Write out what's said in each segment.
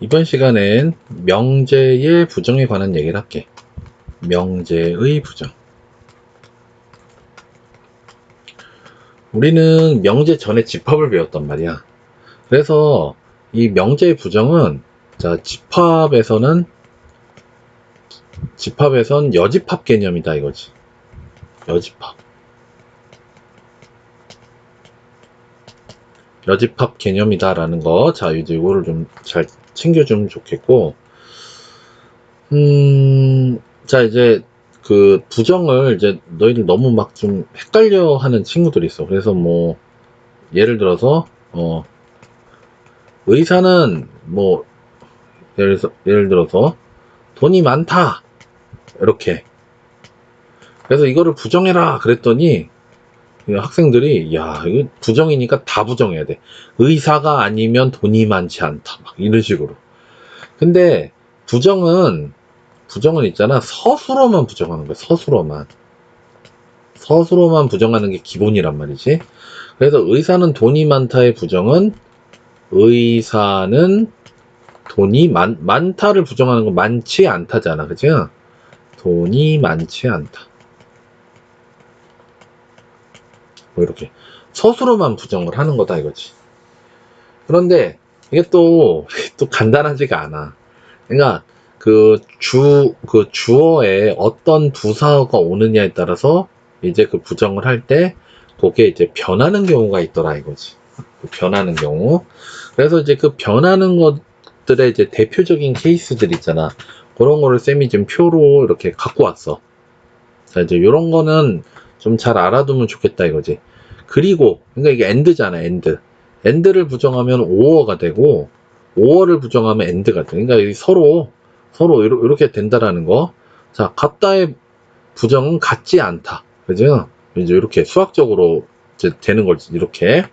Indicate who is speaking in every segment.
Speaker 1: 이번 시간엔 명제의 부정에 관한 얘기를 할게. 명제의 부정. 우리는 명제 전에 집합을 배웠단 말이야. 그래서 이 명제의 부정은 자 집합에서는 집합에선 여집합 개념이다 이거지. 여집합. 여집합 개념이다라는 거. 자, 이제 이거를 좀 잘 챙겨주면 좋겠고. 음, 자, 이제 그 부정을 이제 너희들 너무 막 좀 헷갈려 하는 친구들이 있어. 그래서 뭐, 예를 들어서, 어, 의사는 뭐, 예를, 예를 들어서, 돈이 많다. 이렇게. 그래서 이거를 부정해라. 그랬더니, 이 학생들이 야 이거 부정이니까 다 부정해야 돼. 의사가 아니면 돈이 많지 않다. 막 이런 식으로. 근데 부정은 부정은 있잖아. 서술어만 부정하는 거야 서술어만. 서술어만 부정하는 게 기본이란 말이지. 그래서 의사는 돈이 많다의 부정은 의사는 돈이 많, 많다를 부정하는 건 많지 않다잖아. 그죠 돈이 많지 않다 뭐 이렇게 서술어만 부정을 하는 거다 이거지. 그런데 이게 또, 또 간단하지가 않아. 그러니까 그 주, 그 주어에 어떤 부사어가 오느냐에 따라서 이제 그 부정을 할 때 그게 이제 변하는 경우가 있더라 이거지. 그 변하는 경우. 그래서 이제 그 변하는 것들의 이제 대표적인 케이스들 있잖아. 그런 거를 쌤이 지금 표로 이렇게 갖고 왔어. 자, 이제 요런 거는 좀 잘 알아두면 좋겠다 이거지. 그리고 그러니까 이게 엔드잖아 엔드. 엔드를 부정하면 오어가 되고 오어를 부정하면 엔드가 돼. 그러니까 이 서로 서로 이렇게 된다라는 거. 자, 같다의 부정은 같지 않다. 그죠? 이제 이렇게 수학적으로 이제 되는 거지 이렇게.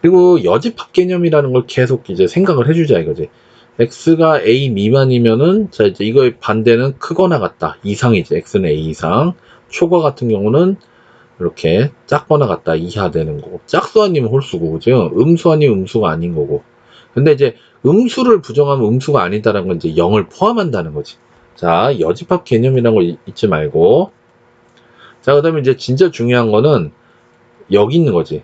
Speaker 1: 그리고 여집합 개념이라는 걸 계속 이제 생각을 해주자 이거지. x가 a 미만이면은 자 이제 이거의 반대는 크거나 같다 이상이지 x는 a 이상 초과 같은 경우는 이렇게 작거나 같다 이하 되는 거고 짝수 아니면 홀수고 그죠? 음수 아니면 음수가 아닌 거고. 근데 이제 음수를 부정하면 음수가 아니다라는 건 이제 0을 포함한다는 거지. 자 여집합 개념이라는 거 잊- 잊지 말고. 자 그 다음에 이제 진짜 중요한 거는 여기 있는 거지.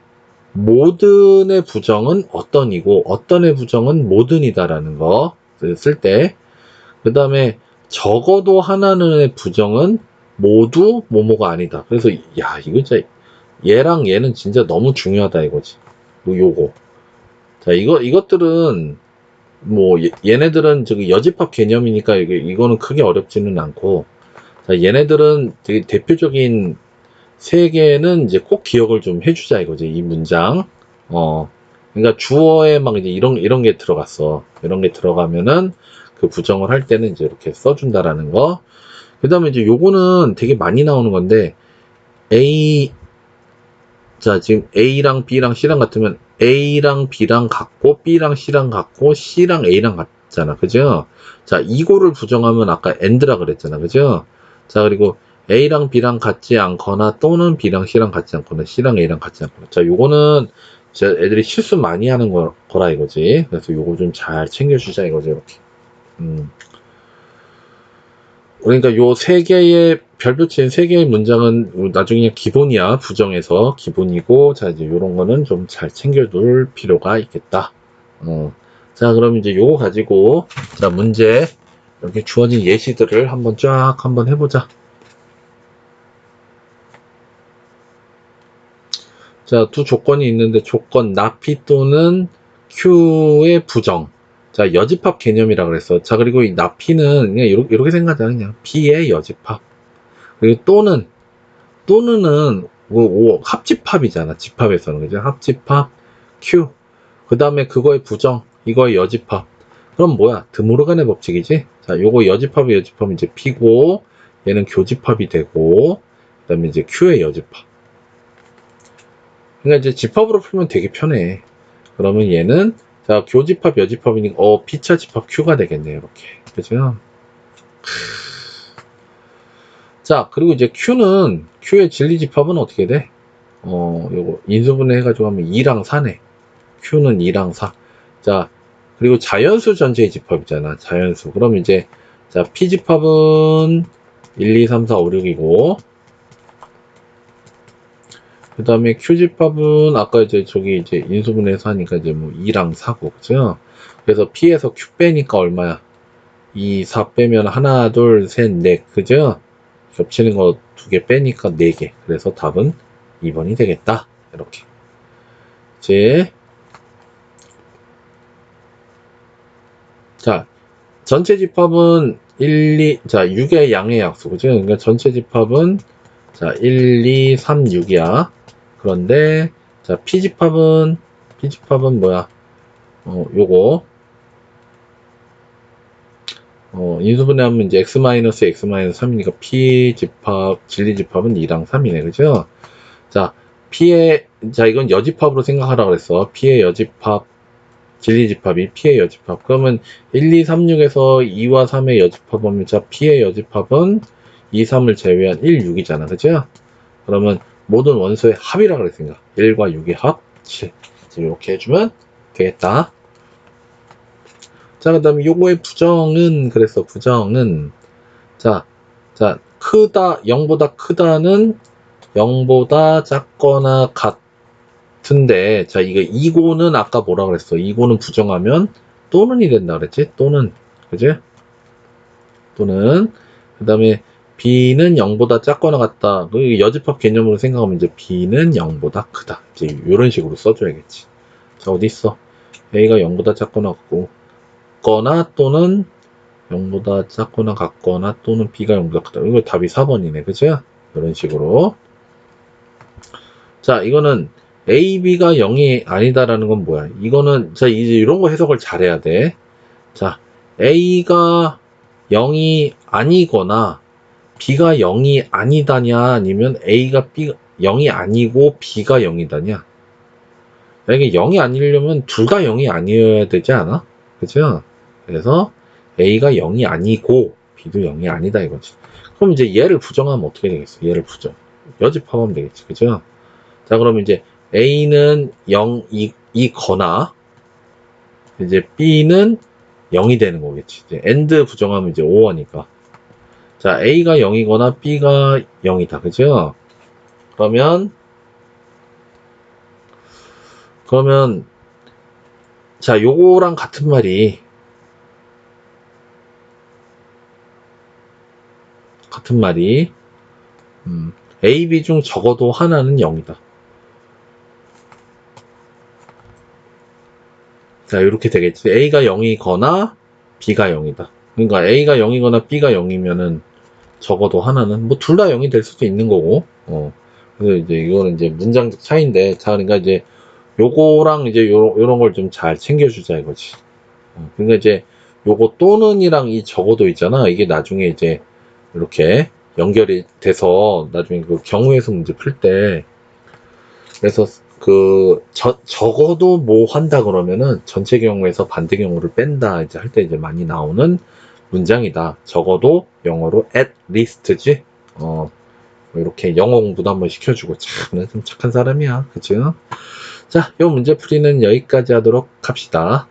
Speaker 1: 모든의 부정은 어떤이고 어떤의 부정은 모든이다라는 거. 쓸 때. 그 다음에 적어도 하나는의 부정은 모두 모모가 아니다. 그래서 야 이거 진짜 얘랑 얘는 진짜 너무 중요하다 이거지. 뭐 요거. 자 이거 이것들은 뭐 얘- 얘네들은 저기 여집합 개념이니까 이게 이거는 크게 어렵지는 않고 자 얘네들은 되게 대표적인 세 개는 이제 꼭 기억을 좀 해주자 이거지 이 문장. 어 그러니까 주어에 막 이제 이런 이런 게 들어갔어. 이런 게 들어가면은 그 부정을 할 때는 이제 이렇게 써준다라는 거. 그 다음에 이제 요거는 되게 많이 나오는 건데, A, 자, 지금 A랑 B랑 C랑 같으면 A랑 B랑 같고, B랑 C랑 같고, C랑 A랑 같잖아. 그죠? 자, 이거를 부정하면 아까 AND라 그랬잖아. 그죠? 자, 그리고 A랑 B랑 같지 않거나 또는 B랑 C랑 같지 않거나 C랑 A랑 같지 않거나. 자, 요거는 진짜 애들이 실수 많이 하는 거, 거라 이거지. 그래서 요거 좀 잘 챙겨주자 이거지, 이렇게. 음. 그러니까 요 세 개의 별표 치는 세 개의 문장은 나중에 기본이야 부정해서 기본이고 자 이제 요런 거는 좀 잘 챙겨둘 필요가 있겠다. 어. 자 그럼 이제 요거 가지고 자 문제 이렇게 주어진 예시들을 한번 쫙 한번 해보자. 자 두 조건이 있는데 조건 나피 또는 Q의 부정. 자, 여집합 개념이라 그랬어. 자, 그리고 이 나피는 그냥 이렇게, 이렇게 생각하자. 그냥 P의 여집합. 그리고 또는, 또는은 뭐, 오, 합집합이잖아. 집합에서는. 그죠? 합집합 Q. 그 다음에 그거의 부정. 이거의 여집합. 그럼 뭐야? 드모르간의 법칙이지? 자, 요거 여집합의 여집합은 이제 P고, 얘는 교집합이 되고, 그 다음에 이제 Q의 여집합. 그러니까 이제 집합으로 풀면 되게 편해. 그러면 얘는 자, 교집합, 여집합이니까, 어, P차 집합 Q가 되겠네요, 이렇게. 그죠? 자, 그리고 이제 Q는, Q의 진리 집합은 어떻게 돼? 어, 요거, 인수분해 해가지고 하면 2랑 4네. Q는 2랑 4. 자, 그리고 자연수 전체의 집합이잖아. 자연수. 그럼 이제, 자, P 집합은 1, 2, 3, 4, 5, 6이고, 그 다음에 Q 집합은 아까 이제 저기 이제 인수분해서 하니까 이제 뭐 2랑 4고, 그죠? 그래서 P에서 Q 빼니까 얼마야? 2, 4 빼면 하나, 둘, 셋, 넷, 그죠? 겹치는 거 두 개 빼니까 4개. 그래서 답은 2번이 되겠다. 이렇게. 이제, 자, 전체 집합은 1, 2, 자, 6의 양의 약수, 그죠? 그러니까 전체 집합은, 자, 1, 2, 3, 6이야. 그런데, 자, P 집합은 뭐야? 어, 요거. 어, 인수분해하면 이제 x 마이너스 x 마이너스 3이니까 p 집합, 진리 집합은 2랑 3이네, 그죠? 자, p의, 자, 이건 여집합으로 생각하라 그랬어. p의 여집합, 진리 집합이 p의 여집합. 그러면 1, 2, 3, 6에서 2와 3의 여집합 하면, 자, p의 여집합은 2, 3을 제외한 1, 6이잖아, 그죠? 그러면 모든 원소의 합이라 그랬으니까 1과 6의 합, 7. 이렇게 해주면 되겠다. 자, 그 다음에 요거의 부정은, 그래서 부정은, 자, 자, 크다, 0보다 크다는 0보다 작거나 같은데, 자, 이거 이고는 아까 뭐라 그랬어? 이고는 부정하면 또는이 된다 그랬지? 또는, 그지? 또는, 그 다음에 B는 0보다 작거나 같다. 그 여집합 개념으로 생각하면 이제 B는 0보다 크다. 이제 이런 식으로 써줘야겠지. 자, 어디 있어? A가 0보다 작거나 같고, 거나 또는 0보다 작거나 같거나 또는 B가 0보다 크다. 이거 답이 4번이네. 그죠? 이런 식으로. 자, 이거는 A, B가 0이 아니다라는 건 뭐야? 이거는, 자, 이제 이런 거 해석을 잘해야 돼. 자, A가 0이 아니거나 B가 0이 아니다냐 아니면 A가 B, 0이 아니고 B가 0이다냐? 이게 0이 아니려면 둘 다 0이 아니어야 되지 않아? 그죠? 그래서 A가 0이 아니고 B도 0이 아니다 이거지. 그럼 이제 얘를 부정하면 어떻게 되겠어? 얘를 부정. 여집하면 되겠지. 그죠? 자, 그러면 이제 A는 0이거나 이제 B는 0이 되는 거겠지. 이제 AND 부정하면 이제 5어니까. 자, A가 0이거나 B가 0이다. 그죠? 그러면 그러면 자, 요거랑 같은 말이 같은 말이 음, A, B 중 적어도 하나는 0이다. 자, 이렇게 되겠지. A가 0이거나 B가 0이다. 그러니까 A가 0이거나 B가 0이면은 적어도 하나는 뭐 둘 다 0이 될 수도 있는 거고. 어. 그래서 이제 이거는 이제 문장적 차이인데, 자, 그러니까 이제 요거랑 이제 요런, 요런 걸 좀 잘 챙겨주자 이거지. 어, 그러니까 이제 요거 또는이랑 이 적어도 있잖아. 이게 나중에 이제 이렇게 연결이 돼서 나중에 그 경우에서 문제 풀 때 그래서 그 저, 적어도 뭐 한다 그러면은 전체 경우에서 반대 경우를 뺀다 이제 할 때 이제 많이 나오는 문장이다. 적어도 영어로 at least지. 어 이렇게 영어 공부도 한번 시켜주고 참, 좀 착한 사람이야. 그죠? 자, 이 문제 풀이는 여기까지 하도록 합시다.